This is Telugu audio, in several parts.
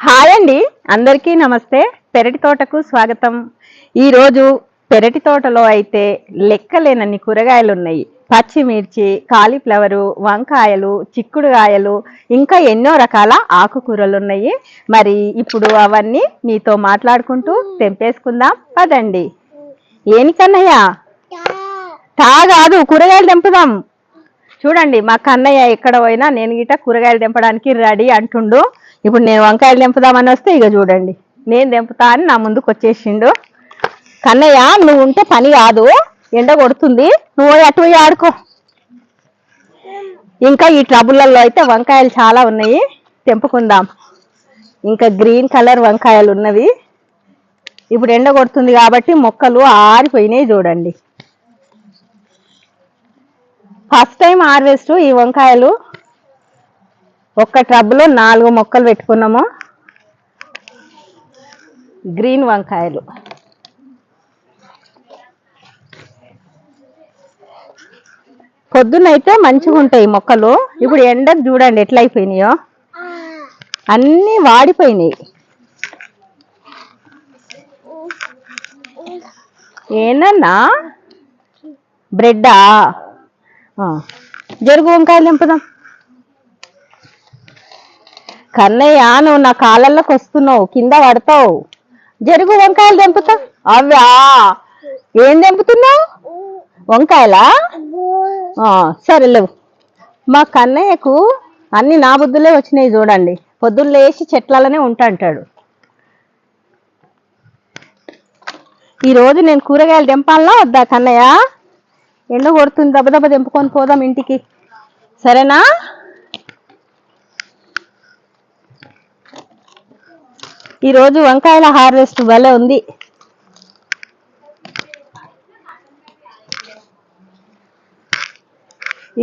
హాయ్ అండి. అందరికీ నమస్తే. పెరటి తోటకు స్వాగతం. ఈరోజు పెరటి తోటలో అయితే లెక్కలేనన్ని కూరగాయలు ఉన్నాయి పచ్చిమిర్చి కాలీఫ్లవరు వంకాయలు చిక్కుడుగాయలు ఇంకా ఎన్నో రకాల ఆకుకూరలు ఉన్నాయి మరి ఇప్పుడు అవన్నీ మీతో మాట్లాడుకుంటూ తెంపేసుకుందాం. పదండి. ఏనికన్నయ్య? తా. కాదు కూరగాయలు తెంపుదాం. చూడండి మా కన్నయ్య ఎక్కడ పోయినా నేను గిట కూరగాయలు తెంపడానికి రెడీ అంటుండు. ఇప్పుడు నేను వంకాయలు తెంపుదామని వస్తే ఇక చూడండి. నేను తెంపుతా అని నా ముందుకు వచ్చేసిండు. కన్నయ్య నువ్వు ఉంటే పని కాదు. ఎండ కొడుతుంది. నువ్వు అటు పోయి ఆడుకో. ఇంకా ఈ ట్రబుల్లలో అయితే వంకాయలు చాలా ఉన్నాయి. తెంపుకుందాం. ఇంకా గ్రీన్ కలర్ వంకాయలు ఉన్నవి. ఇప్పుడు ఎండ కొడుతుంది కాబట్టి మొక్కలు ఆరిపోయినాయి చూడండి. ఫస్ట్ టైం హార్వెస్ట్ ఈ వంకాయలు. ఒక్క ట్రబ్లో నాలుగు మొక్కలు పెట్టుకున్నాము. గ్రీన్ వంకాయలు. పొద్దునైతే మంచిగా ఉంటాయి మొక్కలు. ఇప్పుడు ఎండకు చూడండి ఎట్లా అయిపోయినాయో. అన్నీ వాడిపోయినాయి. ఏనన్నా బ్రెడ్డా? జరుగు వంకాయలు నింపుదాం కన్నయ్య నువ్వు నా కాళ్ళల్లోకి వస్తున్నావు కింద పడతావు. జరుగు వంకాయలు తెంపుతా? అవ్వా! ఏం తెంపుతున్నావు? వంకాయలా? సరే లేవు. మా కన్నయ్యకు అన్ని నా బుద్ధులే వచ్చినాయి చూడండి. పొద్దున్న లేచి చెట్లలోనే ఉంటా అంటాడు. ఈరోజు నేను కూరగాయలు తెంపాలనా వద్దా కన్నయ్య? ఎండ కొడుతుంది దెబ్బ దెబ్బ తెంపుకొని పోదాం ఇంటికి. సరేనా? ఈరోజు వంకాయల హార్వెస్ట్ భలే ఉంది.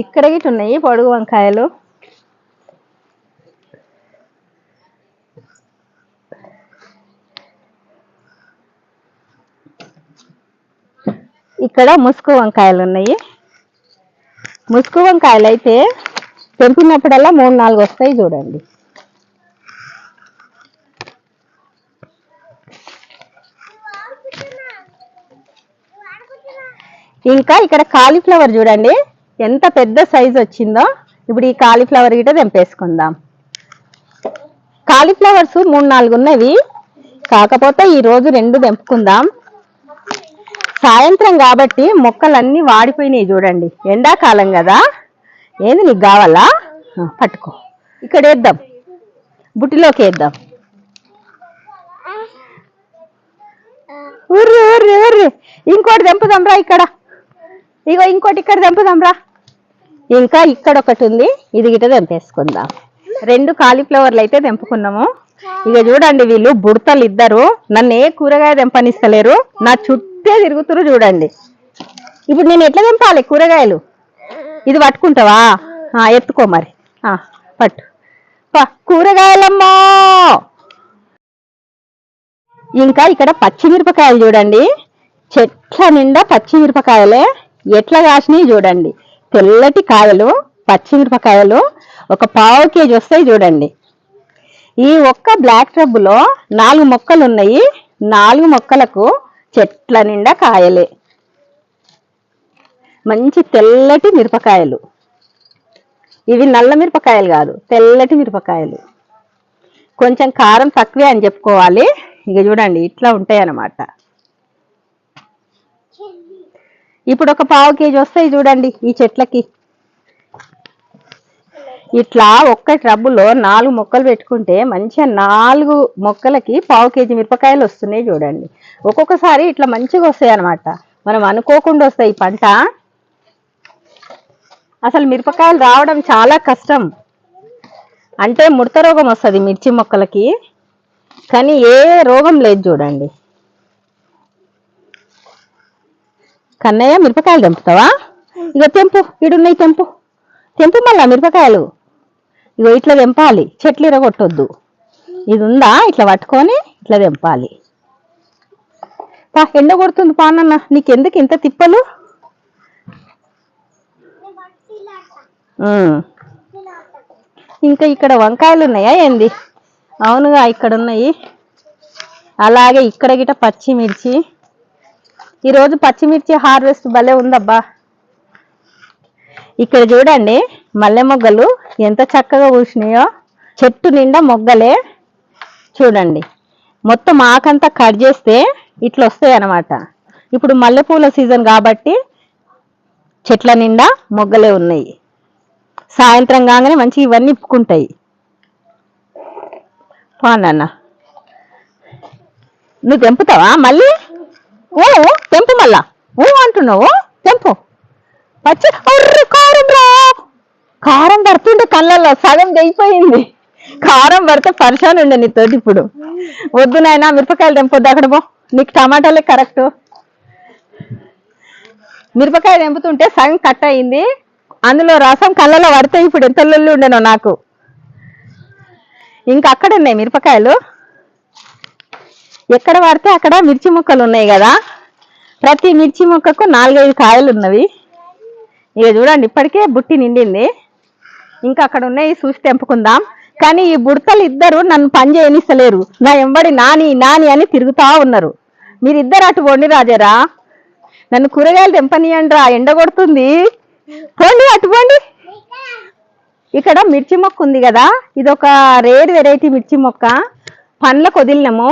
ఇక్కడ గిట్ ఉన్నాయి పొడుగు వంకాయలు. ఇక్కడ ముసుగు వంకాయలు ఉన్నాయి. ముసుగు వంకాయలు అయితే తెంపినప్పుడల్లా మూడు నాలుగు వస్తాయి చూడండి. ఇంకా ఇక్కడ కాలీఫ్లవర్ చూడండి ఎంత పెద్ద సైజ్ వచ్చిందో. ఇప్పుడు ఈ కాలీఫ్లవర్ గిట తెంపేసుకుందాం. కాలీఫ్లవర్స్ మూడు నాలుగు ఉన్నవి. కాకపోతే ఈ రోజు రెండు తెంపుకుందాం. సాయంత్రం కాబట్టి మొక్కలన్నీ వాడిపోయినాయి చూడండి. ఎండాకాలం కదా. ఏంది నీకు కావాలా? పట్టుకో. ఇక్కడ వేద్దాం. బుట్టిలోకి వేద్దాం. ఉర్రు ఉర్రి ఉర్రు. ఇంకోటి తెంపుదాం రా ఇక్కడ. ఇగో ఇంకోటి ఇక్కడ తెంపుదాం రా. ఇంకా ఇక్కడ ఒకటి ఉంది. ఇది గిట తెంపేసుకుందాం రెండు కాలీఫ్లవర్లు అయితే తెంపుకున్నాము ఇక చూడండి వీళ్ళు బుడతలు ఇద్దరు. నన్ను ఏ కూరగాయ తెంపనిస్తలేరు నా చుట్టే తిరుగుతురు చూడండి. ఇప్పుడు నేను ఎట్లా తెంపాలి కూరగాయలు? ఇది పట్టుకుంటావా? ఎత్తుకో మరి. ఆ, పట్టు. కూరగాయలమ్మా కూరగాయలమ్మో! ఇంకా ఇక్కడ పచ్చిమిరపకాయలు చూడండి. చెట్ల నిండా పచ్చిమిరపకాయలే. ఎట్లా కాసినాయి చూడండి. తెల్లటి కాయలు పచ్చిమిరపకాయలు ఒక పావు కేజీ వస్తాయి చూడండి. ఈ ఒక్క బ్లాక్ టబ్బులో నాలుగు మొక్కలు ఉన్నాయి. నాలుగు మొక్కలకు చెట్ల నిండా కాయలే. మంచి తెల్లటి మిరపకాయలు. ఇవి నల్ల మిరపకాయలు కాదు తెల్లటి మిరపకాయలు. కొంచెం కారం తక్కువే అని చెప్పుకోవాలి. ఇక చూడండి ఇట్లా ఉంటాయి అన్నమాట ఇప్పుడు ఒక పావు కేజీ వస్తాయి చూడండి ఈ చెట్లకి. ఇట్లా ఒక్క ట్రబ్బులో నాలుగు మొక్కలు పెట్టుకుంటే మంచిగా నాలుగు మొక్కలకి పావు కేజీ మిరపకాయలు వస్తున్నాయి చూడండి. ఒక్కొక్కసారి ఇట్లా మంచిగా వస్తాయి అన్నమాట. మనం అనుకోకుండా వస్తాయి ఈ పంట. అసలు మిరపకాయలు రావడం చాలా కష్టం. అంటే ముడత రోగం వస్తుంది మిర్చి మొక్కలకి. కానీ ఏ రోగం లేదు చూడండి. కన్నయ్య మిరపకాయలు తెంపుతావా? ఇక తెంపు ఇడున్నాయి తెంపు. తెంపు మళ్ళా మిరపకాయలు. ఇగో ఇట్లా తెంపాలి చెట్లు ఇరగొట్టొద్దు. ఇది ఉందా ఇట్లా పట్టుకొని ఇట్లా తెంపాలి. పా ఎండ కొడుతుంది పానన్న నీకెందుకు ఇంత తిప్పలు? ఇంకా ఇక్కడ వంకాయలు ఉన్నాయా ఏంది? అవునుగా ఇక్కడ ఉన్నాయి అలాగే ఇక్కడ గిట పచ్చిమిర్చి. ఈరోజు పచ్చిమిర్చి హార్వెస్ట్ భలే ఉందబ్బా. ఇక్కడ చూడండి మల్లె మొగ్గలు ఎంత చక్కగా పూసినాయో. చెట్టు నిండా మొగ్గలే. చూడండి మొత్తం ఆకంతా కట్ చేస్తే ఇట్లా వస్తాయి అన్నమాట. ఇప్పుడు మల్లెపూల సీజన్ కాబట్టి చెట్ల నిండా మొగ్గలే ఉన్నాయి. సాయంత్రం కాగానే మంచి ఇవన్నీ ఇప్పుకుంటాయి. పోనన్న నువ్వు తెంపుతావా మళ్ళీ? ఓ తెంపు మళ్ళా. ఓ అంటున్నావు తెంపు. పచ్చి కారం రా. కారం పడుతుంటే కళ్ళల్లో సగం తెగిపోయింది. కారం పడితే పరిశాన్ ఉండే నీతోటి ఇప్పుడు. వద్దు నాయనా మిరపకాయలు తెంపొద్దు అక్కడ పో. నీకు టమాటాలే కరెక్ట్. మిరపకాయ తెంపుతుంటే సగం కట్ అయింది. అందులో రసం కళ్ళలో పడితే ఇప్పుడు ఎంత లొల్లి ఉండేనో నాకు. ఇంకా అక్కడ ఉన్నాయి మిరపకాయలు. ఎక్కడ పడితే అక్కడ మిర్చి ముక్కలు ఉన్నాయి కదా? ప్రతి మిర్చి ముక్కకు నాలుగైదు కాయలు ఉన్నవి. ఇక చూడండి ఇప్పటికే బుట్టి నిండింది. ఇంకా అక్కడ ఉన్నాయి చూసి తెంపుకుందాం. కానీ ఈ బుడతలు ఇద్దరు నన్ను పని చేయనిస్తలేరు. నా ఎంబడి నాని నాని అని తిరుగుతా ఉన్నారు. మీరిద్దరు అటు పోండి రాజారా. నన్ను కూరగాయలు తెంపనియండి రా ఎండ కొడుతుంది. పోండి అటు పోండి. ఇక్కడ మిర్చి మొక్క ఉంది కదా ఇది ఒక రేర్ వెరైటీ మిర్చి మొక్క. పండ్లకు వదిలినాము.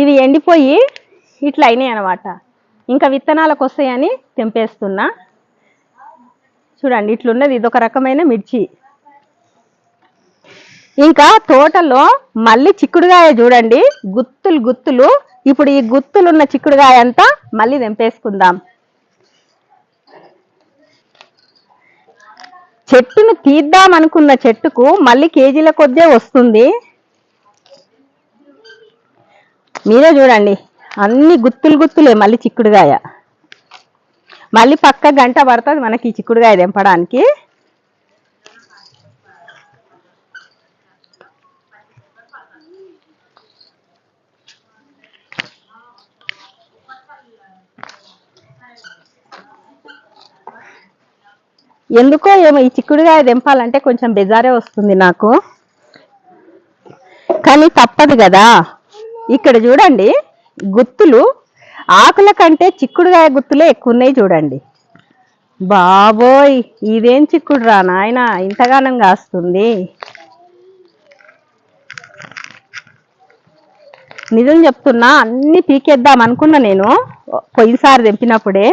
ఇవి ఎండిపోయి ఇట్లా అయినాయి అనమాట ఇంకా విత్తనాలకు వస్తాయని తెంపేస్తున్నా. చూడండి ఇట్లున్నది ఇది ఒక రకమైన మిర్చి. ఇంకా తోటలో మళ్ళీ చిక్కుడుగాయ చూడండి గుత్తులు గుత్తులు. ఇప్పుడు ఈ గుత్తులున్న చిక్కుడుగాయ అంతా మళ్ళీ తెంపేసుకుందాం. చెట్టును తీద్దాం అనుకున్న చెట్టుకు మళ్ళీ కేజీల కొద్దే వస్తుంది. మీరే చూడండి. అన్ని గుత్తులు గుత్తులే మళ్ళీ చిక్కుడుగాయ. మళ్ళీ పక్క గంట పడుతుంది మనకి ఈ చిక్కుడుగాయ తెంపడానికి. ఎందుకో ఏమో ఈ చిక్కుడుగాయ తెంపాలంటే కొంచెం బెజారే వస్తుంది నాకు. కానీ తప్పదు కదా. ఇక్కడ చూడండి గుత్తులు ఆకుల కంటే చిక్కుడుగాయ గుత్తులే ఎక్కువ ఉన్నాయి చూడండి. బాబోయ్ ఇదేం చిక్కుడు రా నాయన ఇంతగానం కాస్తుంది. నిజం చెప్తున్నా అన్ని పీకేద్దాం అనుకున్నా నేను పోయినసారి తెంపినప్పుడే.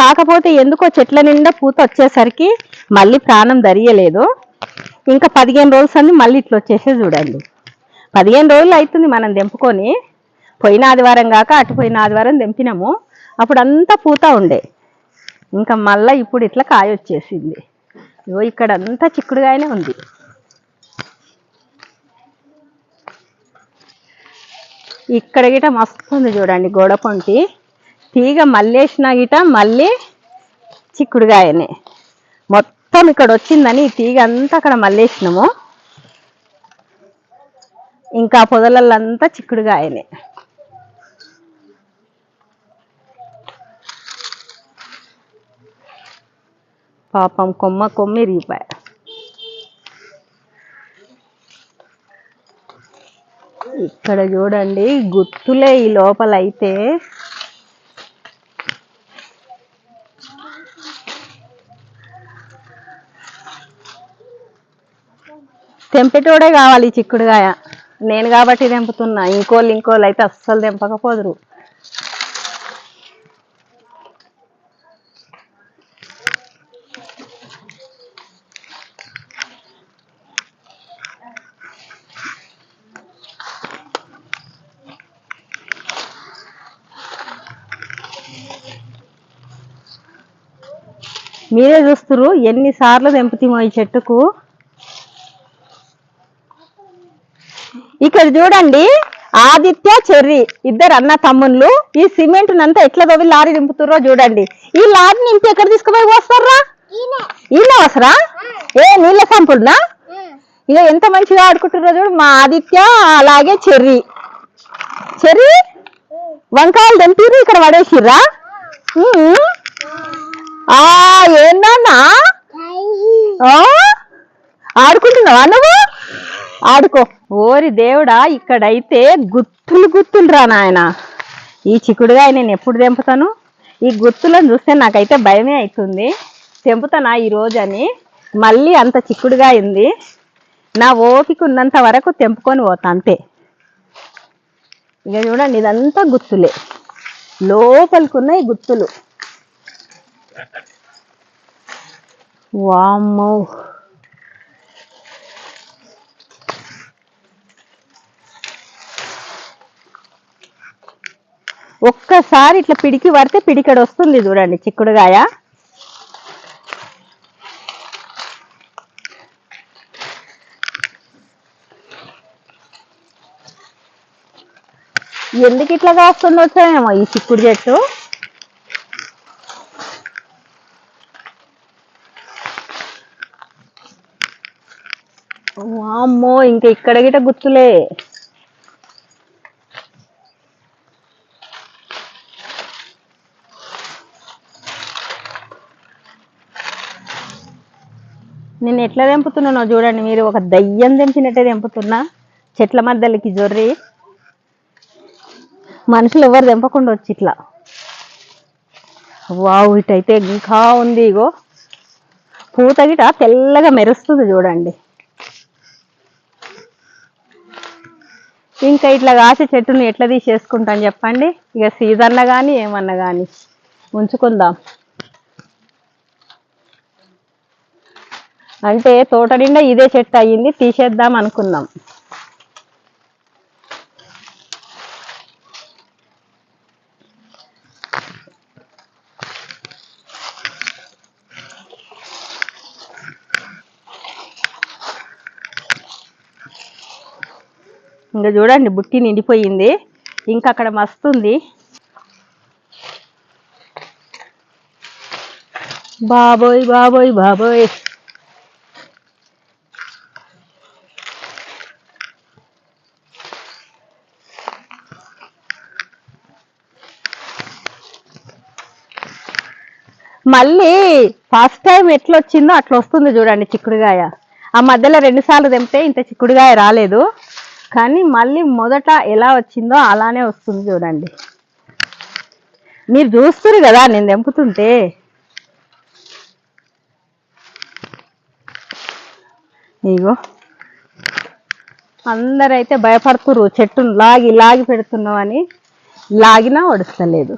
కాకపోతే ఎందుకో చెట్ల నిండా పూత వచ్చేసరికి మళ్ళీ ప్రాణం దరియలేదు. ఇంకా పదిహేను రోజులు అన్నీ మళ్ళీ ఇట్లా వచ్చేసే చూడండి. పదిహేను రోజులు అవుతుంది మనం తెంపుకొని. పోయిన ఆదివారం కాక అటు పోయిన ఆదివారం తెంపినాము. అప్పుడు అంతా పూత ఉండే. ఇంకా మళ్ళీ ఇప్పుడు ఇట్లా కాయ వచ్చేసింది. ఇగో ఇక్కడ అంతా చిక్కుడుగాయనే ఉంది. ఇక్కడ గిట మస్తు ఉంది చూడండి గోడ పొంటి తీగ మళ్ళేసిన గిట మళ్ళీ చిక్కుడుగాయనే. మొత్తం ఇక్కడ వచ్చిందని ఈ తీగ అంతా అక్కడ మళ్ళేసినాము ఇంకా పొదలల్లంతా చిక్కుడుగాయనే పాపం కొమ్మ కొమ్మి రీపాయ. ఇక్కడ చూడండి గుత్తులే ఈ లోపల అయితే తెంపేటోడే కావాలి చిక్కుడుగాయ. నేను కాబట్టి తెంపుతున్నా. ఇంకోళ్ళు ఇంకోళ్ళు అయితే అస్సలు తెంపకపోదురు. మీరే చూస్తురు ఎన్నిసార్లు తెంపుతామో ఈ చెట్టుకు. ఇక్కడ చూడండి. ఆదిత్య చెర్రి ఇద్దరు అన్న తమ్ముళ్ళు. ఈ సిమెంట్ నంతా ఎట్లా తవ్వి లారీ నింపుతుర్రో చూడండి. ఈ లారీ నింపి ఎక్కడ తీసుకుపోయి పోస్తారా ఈయన వసరా ఏ నీళ్ళ సంపుడునా ఇక ఎంత మంచిగా ఆడుకుంటుర్రో చూడు. మా ఆదిత్య అలాగే చెర్రి. చెర్రి వంకాయలు తెంపిర్రు ఇక్కడ పడేసిర్రా. ఆ. ఏందన్నా? ఆడుకుంటున్నావా నువ్వు? ఆడుకో. ఓరి దేవుడా ఇక్కడైతే గుత్తులు గుత్తులు రా నాయన. ఈ చిక్కుడుగా నేను ఎప్పుడు తెంపుతాను? ఈ గుత్తులను చూస్తే నాకైతే భయమే అవుతుంది తెంపుతానా ఈ రోజని? అని మళ్ళీ అంత చిక్కుడుగా ఉంది. నా ఓపిక ఉన్నంత వరకు తెంపుకొని పోతా అంతే. ఇక చూడండి ఇదంతా గుత్తులే. లోపలికున్న ఈ గుత్తులు. వామ్మో. ఒక్కసారి ఇట్లా పిడికి పడితే పిడికడు వస్తుంది చూడండి చిక్కుడుగాయ. ఎందుకు ఇట్లా కాస్తుంది వచ్చాయేమో ఈ చిక్కుడు చెట్టు? వామ్మో ఇంకా ఇక్కడ గిట గుర్తులే. నేను ఎట్లా తెంపుతున్నానో చూడండి మీరు. ఒక దయ్యం తెంపినట్టే తెంపుతున్నా. చెట్ల మధ్యలోకి జొర్రి. మనుషులు ఎవరు తెంపకుండా వచ్చి ఇట్లా. వావ్ ఇటైతే ఇంకా ఉంది ఇగో. పూత గిట తెల్లగా మెరుస్తుంది చూడండి. ఇంకా ఇట్లా కాసే చెట్టును ఎట్లా తీసేసుకుంటాను చెప్పండి? ఇక సీజన్లో కానీ ఏమన్నా కానీ ఉంచుకుందాం. అంటే తోట నిండా ఇదే చెట్టు అయ్యింది తీసేద్దాం అనుకున్నాం. ఇంకా చూడండి బుట్టి నిండిపోయింది. ఇంకా అక్కడ మస్తుంది బాబోయ్ బాబోయ్ బాబోయ్. మళ్ళీ ఫస్ట్ టైం ఎట్లా వచ్చిందో అట్లా వస్తుంది చూడండి చిక్కుడుగాయ. ఆ మధ్యలో రెండు సార్లు తెంపితే ఇంత చిక్కుడుగాయ రాలేదు. కానీ మళ్ళీ మొదట ఎలా వచ్చిందో అలానే వస్తుంది చూడండి. మీరు చూస్తారు కదా నేను తెంపుతుంటే. ఇగో. అందరైతే భయపడుతురు చెట్టును లాగి లాగి పెడుతున్నావు అని. లాగినా ఒడుస్తలేదు.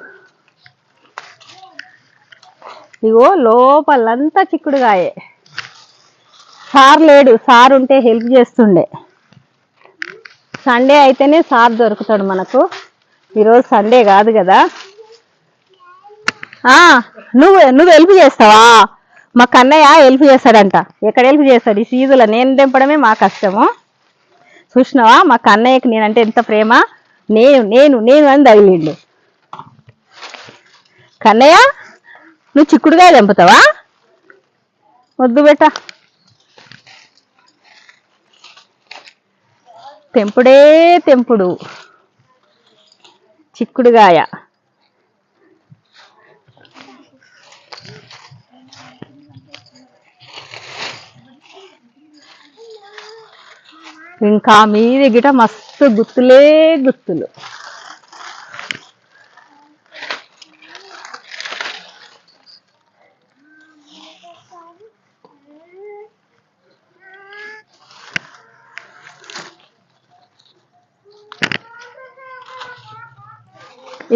ఇగో లోపలంతా చిక్కుడుగాయే. సార్ లేడు సార్ ఉంటే హెల్ప్ చేస్తుండే. సండే అయితేనే సార్ దొరుకుతాడు మనకు. ఈరోజు సండే కాదు కదా. నువ్వు నువ్వు హెల్ప్ చేస్తావా? మా కన్నయ్య హెల్ప్ చేస్తాడంట. ఎక్కడ హెల్ప్ చేస్తాడు? ఈ సీజులో నేను దింపడమే మా కష్టము. చూసినావా? మా కన్నయ్యకి నేనంటే ఎంత ప్రేమ? నేను నేను నేను అని తగిలిండు. కన్నయ్య? నువ్వు చిక్కుడుగా తెంపుతావా? వద్దు బేట. తెంపుడే తెంపుడు. చిక్కుడుగాయ ఇంకా మీ దగ్గర మస్తు గుత్తులే గుత్తులు.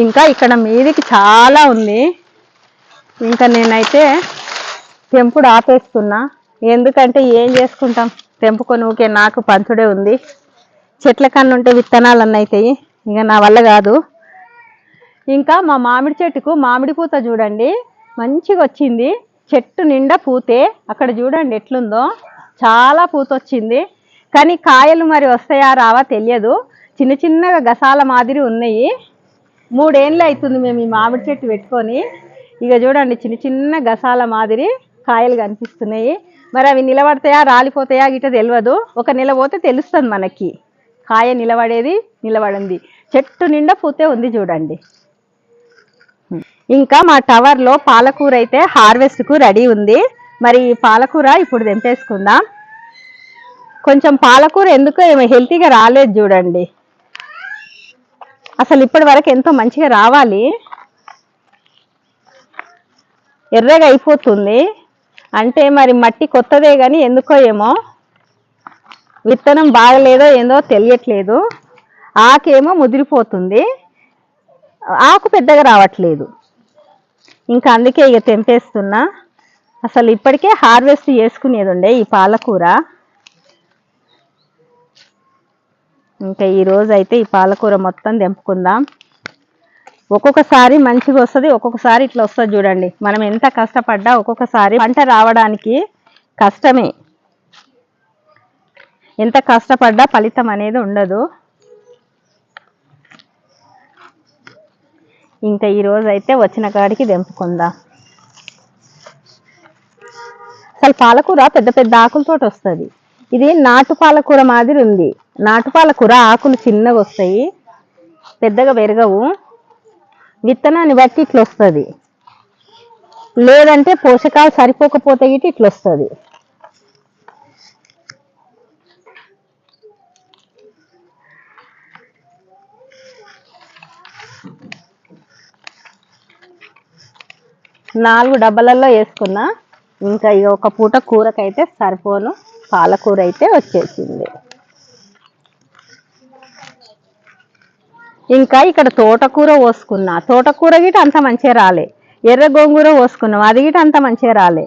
ఇంకా ఇక్కడ మీదికి చాలా ఉంది. ఇంకా నేనైతే తెంపుడు ఆపేస్తున్నా. ఎందుకంటే ఏం చేసుకుంటాం? తెంపుకొని ఊకే నాకు పంచుడే ఉంది. చెట్ల కన్ను ఉంటే విత్తనాలు అన్నైతాయి ఇక నా వల్ల కాదు. ఇంకా మా మామిడి చెట్టుకు మామిడి పూత చూడండి. మంచిగా వచ్చింది. చెట్టు నిండా పూతే. అక్కడ చూడండి ఎట్లుందో. చాలా పూత వచ్చింది. కానీ కాయలు మరి వస్తాయా రావా తెలియదు. చిన్న చిన్నగా గసాల మాదిరి ఉన్నాయి. మూడేళ్ళు అవుతుంది మేము ఈ మామిడి చెట్టు పెట్టుకొని. ఇక చూడండి చిన్న చిన్న గసాల మాదిరి కాయలు కనిపిస్తున్నాయి. మరి అవి నిలబడతాయా రాలిపోతాయా గిట తెలియదు ఒక నెల పోతే తెలుస్తుంది మనకి. కాయ నిలబడేది నిలబడింది. చెట్టు నిండా పూతే ఉంది చూడండి. ఇంకా మా టవర్లో పాలకూర అయితే హార్వెస్ట్కు రెడీ ఉంది. మరి పాలకూర ఇప్పుడు తెంపేసుకుందాం. కొంచెం పాలకూర ఎందుకో ఏమో హెల్తీగా రాలేదు చూడండి. అసలు ఇప్పటి వరకు ఎంతో మంచిగా రావాలి. ఎర్రగా అయిపోతుంది. అంటే మరి మట్టి కొత్తదే కానీ ఎందుకో ఏమో. విత్తనం బాగలేదో ఏందో తెలియట్లేదు. ఆకేమో ముదిరిపోతుంది. ఆకు పెద్దగా రావట్లేదు. ఇంకా అందుకే ఇక తెంపేస్తున్నా. అసలు ఇప్పటికే హార్వెస్ట్ చేసుకునేది ఉండే ఈ పాలకూర. ఇంకా ఈరోజు అయితే ఈ పాలకూర మొత్తం తెంపుకుందాం. ఒక్కొక్కసారి మంచిగా వస్తుంది ఒక్కొక్కసారి ఇట్లా వస్తుంది చూడండి. మనం ఎంత కష్టపడ్డా ఒక్కొక్కసారి పంట రావడానికి కష్టమే. ఎంత కష్టపడ్డా ఫలితం అనేది ఉండదు. ఇంకా ఈరోజు అయితే వచ్చిన కాడికి తెంపుకుందాం. అసలు పాలకూర పెద్ద పెద్ద ఆకులతో వస్తుంది. ఇది నాటు పాలకూర మాదిరి ఉంది. నాటు పాలకూర ఆకులు చిన్నగా వస్తాయి పెద్దగా పెరగవు. విత్తనాన్ని బట్టి ఇట్లా వస్తుంది. లేదంటే పోషకాలు సరిపోకపోతే ఇటు ఇట్లా వస్తుంది. నాలుగు డబ్బాలలో వేసుకున్నా. ఇంకా ఇక ఒక పూట కూరకైతే సరిపోను. పాలకూర అయితే వచ్చేసింది. ఇంకా ఇక్కడ తోటకూర పోసుకున్నా. తోటకూర గిట అంత మంచిగా రాలే. ఎర్ర గోంగూర పోసుకున్నాం. అది గిట అంత మంచిగా రాలే.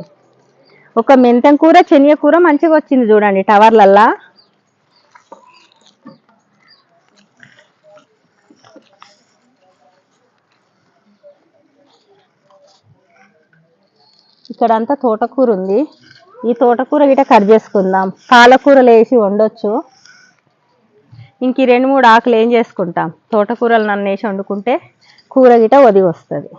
ఒక మెంతం కూర శనగ కూర మంచిగా వచ్చింది చూడండి టవర్లల్లా. ఇక్కడ అంతా తోటకూర ఉంది. ఈ తోటకూర గిట కట్ చేసుకుందాం. పాలకూరలు వేసి వండొచ్చు. ఇంక ఈ రెండు మూడు ఆకులు ఏం చేసుకుంటాం? తోటకూరలు నన్ను వేసి వండుకుంటే కూర గిట ఒదిగి వస్తుంది.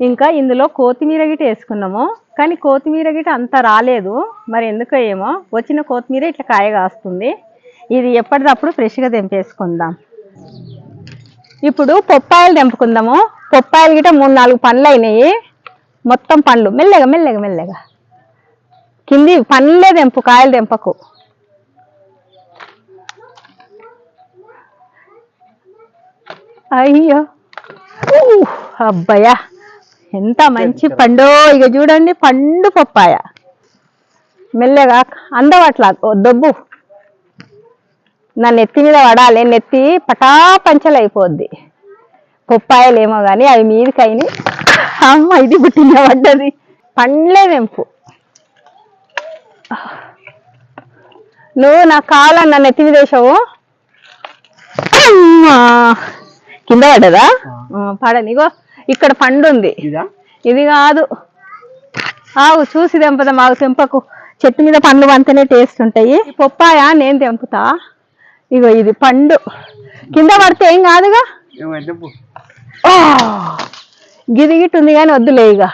ఇంకా ఇందులో కొత్తిమీర గిట వేసుకున్నాము. కానీ కొత్తిమీర గిట అంత రాలేదు. మరి ఎందుకో ఏమో వచ్చిన కొత్తిమీర ఇట్లా కాయ కాస్తుంది. ఇది ఎప్పటికప్పుడు ఫ్రెష్గా తెంపేసుకుందాం. ఇప్పుడు పొప్పాయలు తెంపుకుందాము. పొప్పాయలు గిట మూడు నాలుగు పండ్లు అయినాయి. మొత్తం పండ్లు. మెల్లగా మెల్లగా మెల్లగా. కింది పండ్లే తెంపు కాయలు తెంపకు. అయ్యో. ఊ, అబ్బయ్యా. ఎంత మంచి పండో. ఇక చూడండి పండు పప్పాయ. మెల్లగా అందవట్లా. దొబ్బు. నా నెత్తి మీద పడాలి. నెత్తి పటా పంచలైపోద్ది పొప్పాయలేమో కానీ అవి మీదికైని అమ్మ ఇది పుట్టిన పడ్డది. పండ్లే వెంపు. నువ్వు నా కావాలన్న నా నెత్తి మీద వేసావు. అమ్మా. కింద పడ్డదా? పడని. ఇగో ఇక్కడ పండు ఉంది. ఇదా? కాదు. ఆవు చూసి తెంపదా మాకు తెంపకు. చెట్టు మీద పండ్లు వంతనే టేస్ట్ ఉంటాయి. పొప్పాయ? నేను తెంపుతా. ఇగో ఇది పండు. కింద పడితే ఏం కాదుగా? గిట్ ఉంది కానీ వద్దులే ఇక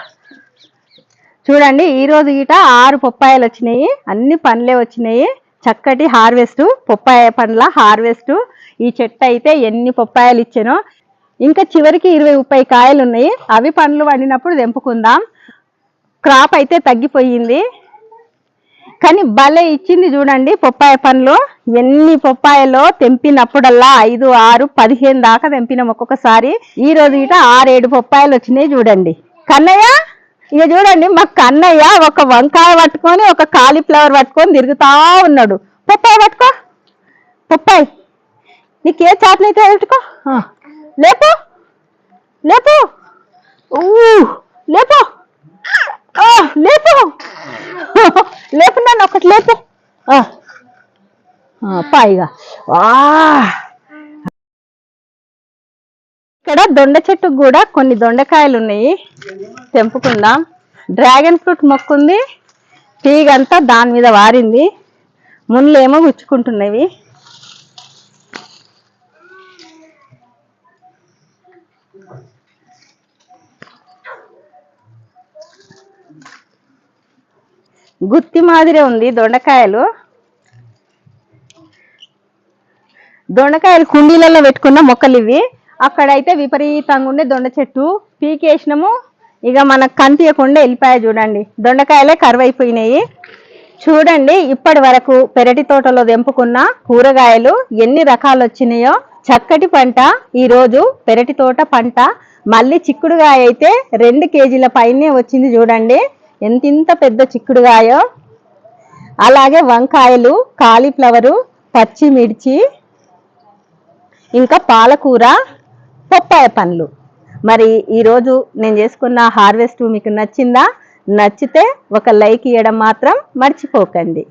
చూడండి ఈ రోజు గిట ఆరు పొప్పాయలు వచ్చినాయి. అన్ని పండ్లే వచ్చినాయి. చక్కటి హార్వెస్ట్ పొప్పాయ పండ్ల హార్వెస్ట్. ఈ చెట్టు అయితే ఎన్ని పొప్పాయలు ఇచ్చానో. ఇంకా చివరికి ఇరవై ముప్పై కాయలు ఉన్నాయి. అవి పండ్లు పండినప్పుడు తెంపుకుందాం. క్రాప్ అయితే తగ్గిపోయింది. కానీ భలే ఇచ్చింది చూడండి పొప్పాయ పండ్లు. ఎన్ని పొప్పాయలో తెంపినప్పుడల్లా ఐదు ఆరు పదిహేను దాకా తెంపినాం ఒక్కొక్కసారి. ఈ రోజు ఇట ఆరేడు పొప్పాయలు వచ్చినాయి చూడండి. కన్నయ్య! ఇక చూడండి మా కన్నయ్య ఒక వంకాయ పట్టుకొని ఒక కాలీఫ్లవర్ పట్టుకొని తిరుగుతా ఉన్నాడు. పొప్పాయ పట్టుకో. పొప్పాయి. నీకే చాట్నైతే పెట్టుకో. ఆ, లేపు. లేపు. లేపు. లేపు. లేపు నన్ను ఒకటి లేపు. పాయిగా వా ఇక్కడ దొండ చెట్టుకు కూడా కొన్ని దొండకాయలు ఉన్నాయి. తెంపుకుందాం. డ్రాగన్ ఫ్రూట్ మొక్క ఉంది తీగంతా దాని మీద వారింది. ముళ్ళేమో గుచ్చుకుంటున్నవి. గుత్తి మాదిరి ఉంది దొండకాయలు. దొండకాయలు కుండీలలో పెట్టుకున్న మొక్కలు ఇవి అక్కడైతే విపరీతంగా ఉండే దొండ చెట్టు. పీకేసినాము. ఇక మనకు కనిపించకుండా వెళ్ళిపోయా చూడండి. దొండకాయలే కరువైపోయినాయి చూడండి ఇప్పటి వరకు పెరటి తోటలో తెంపుకున్న కూరగాయలు ఎన్ని రకాలు వచ్చినాయో. చక్కటి పంట ఈరోజు పెరటి తోట పంట. మళ్ళీ చిక్కుడుగాయ అయితే రెండు కేజీల పైనే వచ్చింది చూడండి. ఎంత ఇంత పెద్ద చిక్కుడుగాయో. అలాగే వంకాయలు కాలీఫ్లవరు పచ్చిమిర్చి ఇంకా పాలకూర. పప్పాయ పండ్లు. మరి ఈరోజు నేను చేసుకున్న హార్వెస్ట్ మీకు నచ్చిందా? నచ్చితే ఒక లైక్ ఇవ్వడం మాత్రం మర్చిపోకండి.